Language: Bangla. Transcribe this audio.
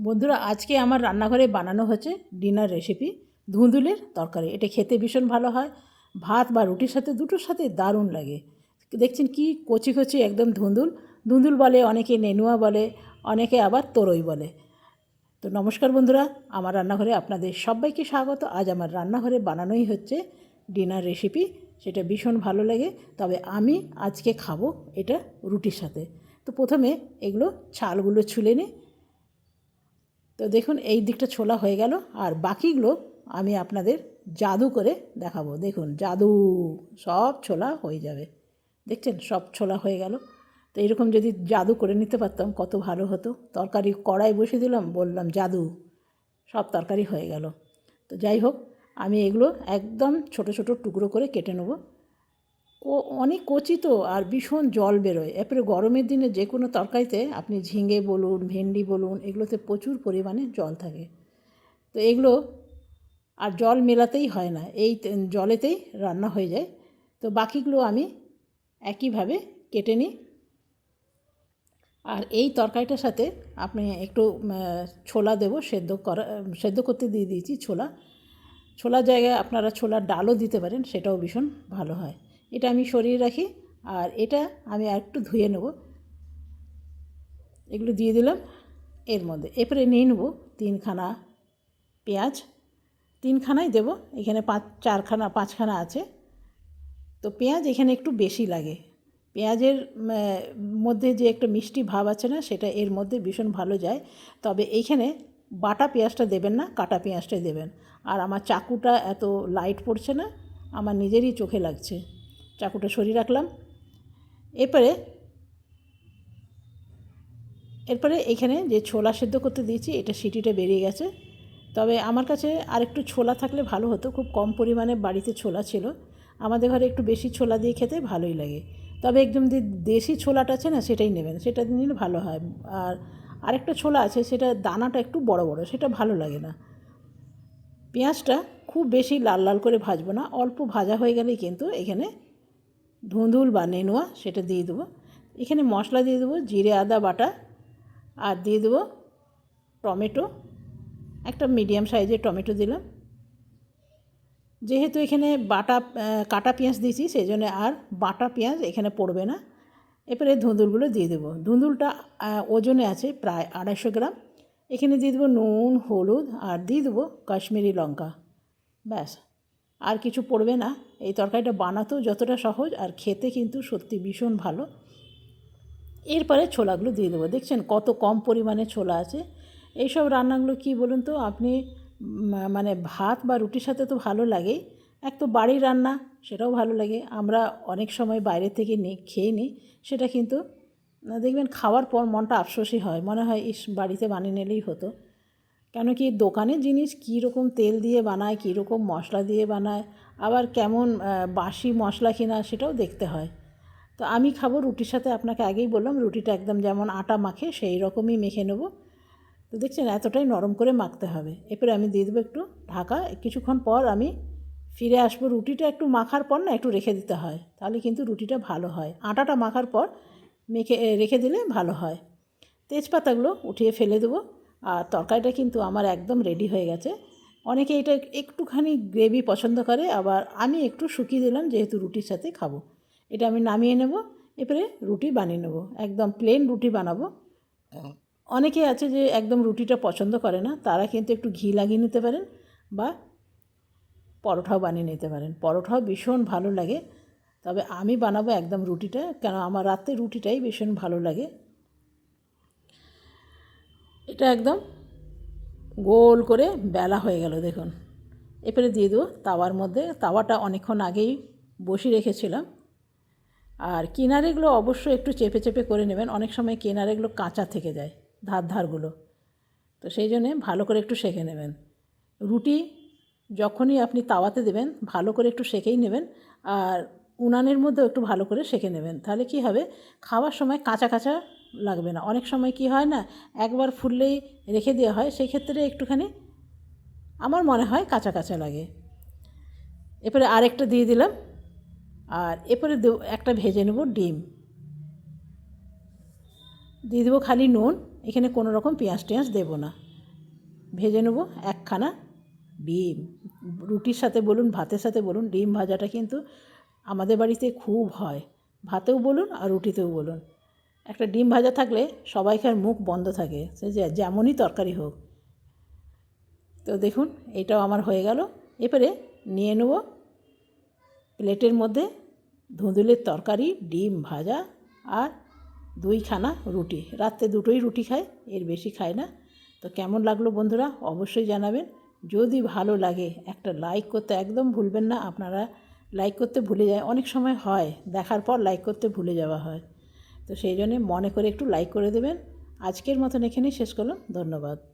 বন্ধুরা, আজকে আমার রান্নাঘরে বানানো হচ্ছে ডিনার রেসিপি ধুঁদুলের তরকারি। এটা খেতে ভীষণ ভালো হয়। ভাত বা রুটির সাথে, দুটোর সাথে দারুণ লাগে। দেখছেন কি কচি কচি একদম ধুঁদুল ধুঁদুল বলে, অনেকে নেনুয়া বলে, অনেকে আবার তরই বলে। তো নমস্কার বন্ধুরা, আমার রান্নাঘরে আপনাদের সবাইকে স্বাগত। আজ আমার রান্নাঘরে বানানোই হচ্ছে ডিনার রেসিপি। সেটা ভীষণ ভালো লাগে। তবে আমি আজকে খাব এটা রুটির সাথে। তো প্রথমে এগুলো ছালগুলো ছুলে নিই। তো দেখুন, এই দিকটা ছোলা হয়ে গেল। আর বাকিগুলো আমি আপনাদের জাদু করে দেখাবো। দেখুন, জাদু, সব ছোলা হয়ে যাবে। দেখছেন? সব ছোলা হয়ে গেল। তো এরকম যদি জাদু করে নিতে পারতাম, কত ভালো হতো। তরকারি কড়াই বসে দিলাম, বললাম জাদু, সব তরকারি হয়ে গেল। তো যাই হোক, আমি এগুলো একদম ছোট ছোট টুকরো করে কেটে নেব। অনেক কচি তো আর ভীষণ জল বেরোয়। এরপরে গরমের দিনে যে কোনো তরকারিতে আপনি ঝিঙে বলুন, ভেন্ডি বলুন, এগুলোতে প্রচুর পরিমাণে জল থাকে। তো এগুলো আর জল মেলাতেই হয় না, এই জলেতেই রান্না হয়ে যায়। তো বাকিগুলো আমি একইভাবে কেটে নিই। আর এই তরকারিটার সাথে আপনি একটু ছোলা দেবো, সেদ্ধ করা, সেদ্ধ করতে দিয়ে দিয়েছি ছোলা। ছোলার জায়গায় আপনারা ছোলার ডালও দিতে পারেন, সেটাও ভীষণ ভালো হয়। এটা আমি সরিয়ে রাখি আর এটা আমি আর একটু ধুয়ে নেব। এগুলো দিয়ে দিলাম। এর মধ্যে এরপরে নিয়ে নেব তিনখানা পেঁয়াজ। তিনখানাই দেবো। এখানে পাঁচ, চারখানা, পাঁচখানা আছে। তো পেঁয়াজ এখানে একটু বেশি লাগে। পেঁয়াজের মধ্যে যে একটা মিষ্টি ভাব আছে না, সেটা এর মধ্যে ভীষণ ভালো যায়। তবে এইখানে বাটা পেঁয়াজটা দেবেন না, কাটা পেঁয়াজটাই দেবেন। আর আমার চাকুটা এত লাইট পড়ছে না, আমার নিজেরই চোখে লাগছে। চাকুটা সরিয়ে রাখলাম। এরপরে এরপরে এখানে যে ছোলা সেদ্ধ করতে দিয়েছি, এটা সিটিটা বেরিয়ে গেছে। তবে আমার কাছে আরেকটু ছোলা থাকলে ভালো হতো, খুব কম পরিমাণে বাড়িতে ছোলা ছিল। আমাদের ঘরে একটু বেশি ছোলা দিয়ে খেতে ভালোই লাগে। তবে একদম যে দেশি ছোলাটা আছে না, সেটাই নেবেন। সেটা নিলে ভালো হয়। আর আরেকটা ছোলা আছে, সেটা দানাটা একটু বড় বড়, সেটা ভালো লাগে না। পেঁয়াজটা খুব বেশি লাল লাল করে ভাজবো না, অল্প ভাজা হয়ে গেলেই কিন্তু এখানে ধুঁধুল বা নেনুয়া সেটা দিয়ে দেবো। এখানে মশলা দিয়ে দেবো, জিরে, আদা, বাটা, আর দিয়ে দেবো টমেটো। একটা মিডিয়াম সাইজের টমেটো দিলাম। যেহেতু এখানে বাটা কাটা পেঁয়াজ দিয়েছি, সেই জন্য আর বাটা পেঁয়াজ এখানে পড়বে না। এরপরে ধুঁদুলগুলো দিয়ে দেবো। ধুঁদুলটা ওজনে আছে প্রায় আড়াইশো গ্রাম। এখানে দিয়ে দেবো নুন, হলুদ, আর দিয়ে দেবো কাশ্মীরি লঙ্কা। ব্যাস। আর কিছু পড়বে না। এই তরকারিটা বানাতেও যতটা সহজ আর খেতে কিন্তু সত্যি ভীষণ ভালো। এরপরে ছোলাগুলো দিয়ে দেবো। দেখছেন কত কম পরিমাণে ছোলা আছে। এইসব রান্নাগুলো কি বলুন তো? আপনি মানে ভাত বা রুটির সাথে তো ভালো লাগেই এক তো বাড়ির রান্না, সেটাও ভালো লাগে। আমরা অনেক সময় বাইরে থেকে নিই খেয়ে নিই। সেটা কিন্তু দেখবেন খাওয়ার পর মনটা আফসোসই হয়। মনে হয়, ইস, বাড়িতে বানিয়ে নিলেই হতো। কেন কি দোকানের জিনিস কী রকম তেল দিয়ে বানায়, কী রকম মশলা দিয়ে বানায়, আবার কেমন বাসি মশলা কিনা সেটাও দেখতে হয়। তো আমি খাব রুটির সাথে, আপনাকে আগেই বললাম, রুটিটা একদম যেমন আটা মাখে সেই রকমই মেখে নেব। তো দেখছেন, এতটাই নরম করে মাখতে হবে। এরপরে আমি দিয়ে দেবো একটু ঢাকা, কিছুক্ষণ পর আমি ফিরে আসব। রুটিটা একটু মাখার পর না একটু রেখে দিতে হয়, তাহলে কিন্তু রুটিটা ভালো হয়। আটাটা মাখার পর মেখে রেখে দিলে ভালো হয়। তেজপাতাগুলো উঠিয়ে ফেলে দেবো। আর তরকারিটা কিন্তু আমার একদম রেডি হয়ে গেছে। অনেকে এটা একটুখানি গ্রেভি পছন্দ করে, আবার আমি একটু শুকিয়ে দিলাম যেহেতু রুটির সাথে খাব। এটা আমি নামিয়ে নেব, এরপরে রুটি বানিয়ে নেব, একদম প্লেন রুটি বানাবো। অনেকে আছে যে একদম রুটিটা পছন্দ করে না, তারা কিন্তু একটু ঘি লাগিয়ে নিতে পারেন বা পরোটাও বানিয়ে নিতে পারেন। পরোটাও ভীষণ ভালো লাগে, তবে আমি বানাবো একদম রুটিটা, কেন আমার রাতে রুটিটাই ভীষণ ভালো লাগে। এটা একদম গোল করে বেলা হয়ে গেল, দেখুন। এরপরে দিয়ে দেবো তাওয়ার মধ্যে। তাওয়াটা অনেকক্ষণ আগেই বসিয়ে রেখেছিলাম। আর কিনারেগুলো অবশ্যই একটু চেপে চেপে করে নেবেন। অনেক সময় কিনারেগুলো কাঁচা থেকে যায় ধার ধারগুলো তো সেই জন্যে ভালো করে একটু সেঁকে নেবেন। রুটি যখনই আপনি তাওয়াতে দেবেন, ভালো করে একটু সেঁকেই নেবেন। আর উনানের মধ্যেও একটু ভালো করে সেঁকে নেবেন। তাহলে কি হবে? খাওয়ার সময় কাঁচা কাঁচা লাগবে না। অনেক সময় কি হয় না, একবার ফুললেই রেখে দেওয়া হয় সেই ক্ষেত্রে একটুখানি আমার মনে হয় কাঁচা কাঁচা লাগে। এরপরে আরেকটা দিয়ে দিলাম, আর এরপরে একটা ভেজে নেব ডিম। দিয়ে দেবো খালি নুন, এখানে কোনো রকম পেঁয়াজ টেঁয়াজ দেবো না। ভেজে নেব একখানা ডিম। রুটির সাথে বলুন, ভাতের সাথে বলুন, ডিম ভাজাটা কিন্তু আমাদের বাড়িতে খুব হয়। ভাতেও বলুন আর রুটিতেও বলুন। একটা ডিম ভাজা থাকলে সবাইকার মুখ বন্ধ থাকে, সে যে যেমনই তরকারি হোক। তো দেখুন, এটাও আমার হয়ে গেল। এবারে নিয়ে নেব প্লেটের মধ্যে ধুঁদুলের তরকারি, ডিম ভাজা আর দুইখানা রুটি। রাত্রে দুটোই রুটি খায় এর বেশি খায় না। তো কেমন লাগল বন্ধুরা, অবশ্যই জানাবেন। যদি ভালো লাগে, একটা লাইক করতে একদম ভুলবেন না। আপনারা লাইক করতে ভুলে যায়, অনেক সময় হয়, দেখার পর লাইক করতে ভুলে যাওয়া হয়। তো সেই জন্যে মনে করে একটু লাইক করে দেবেন। আজকের মতন এখানেই শেষ করলাম। ধন্যবাদ।